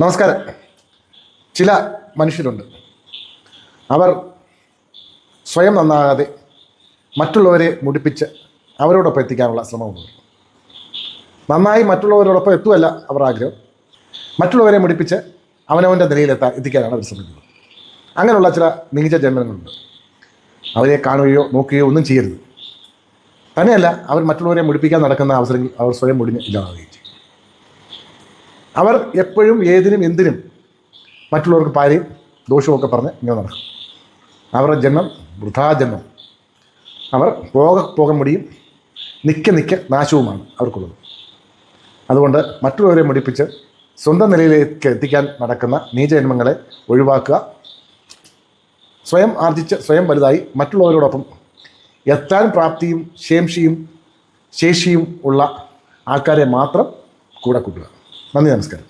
നമസ്കാരം. ചില മനുഷ്യരുണ്ട്. അവർ സ്വയം നന്നാകാതെ മറ്റുള്ളവരെ മുടിപ്പിച്ച് അവരോടൊപ്പം എത്തിക്കാനുള്ള ശ്രമമുണ്ട് നന്നായി മറ്റുള്ളവരോടൊപ്പം എത്തുമല്ല അവർ ആഗ്രഹം. മറ്റുള്ളവരെ മുടിപ്പിച്ച് അവനവന്റെ നിലയിലെത്താൻ എത്തിക്കാനാണ് അവർ ശ്രമിക്കുന്നത്. അങ്ങനെയുള്ള ചില മികച്ച ജന്മങ്ങളുണ്ട്. അവരെ കാണുകയോ നോക്കുകയോ ഒന്നും ചെയ്യരുത്. തന്നെയല്ല അവർ മറ്റുള്ളവരെ മുടിപ്പിക്കാൻ നടക്കുന്ന അവസരങ്ങൾ അവർ സ്വയം മുടിഞ്ഞ് ഇല്ലാതാകുകയും ചെയ്യും. അവർ എപ്പോഴും ഏതിനും എന്തിനും മറ്റുള്ളവർക്ക് പാരയും ദോഷമൊക്കെ പറഞ്ഞ് ഇങ്ങനെ നടക്കും. അവരുടെ ജന്മം വൃഥാജന്മം. അവർ പോക പോക മുടിയും നിൽക്ക നിൽക്ക നാശവുമാണ് അവർക്കുള്ളത്. അതുകൊണ്ട് മറ്റുള്ളവരെ മുടിപ്പിച്ച് സ്വന്തം നിലയിലേക്ക് എത്തിക്കാൻ നടക്കുന്ന നീചജന്മങ്ങളെ ഒഴിവാക്കുക. സ്വയം ആർജിച്ച് സ്വയം വലുതായി മറ്റുള്ളവരോടൊപ്പം എത്താൻ പ്രാപ്തിയും ശേംഷിയും ശേഷിയും ഉള്ള ആൾക്കാരെ മാത്രം കൂടെ കൂട്ടുക. നന്ദി നമസ്കാരം.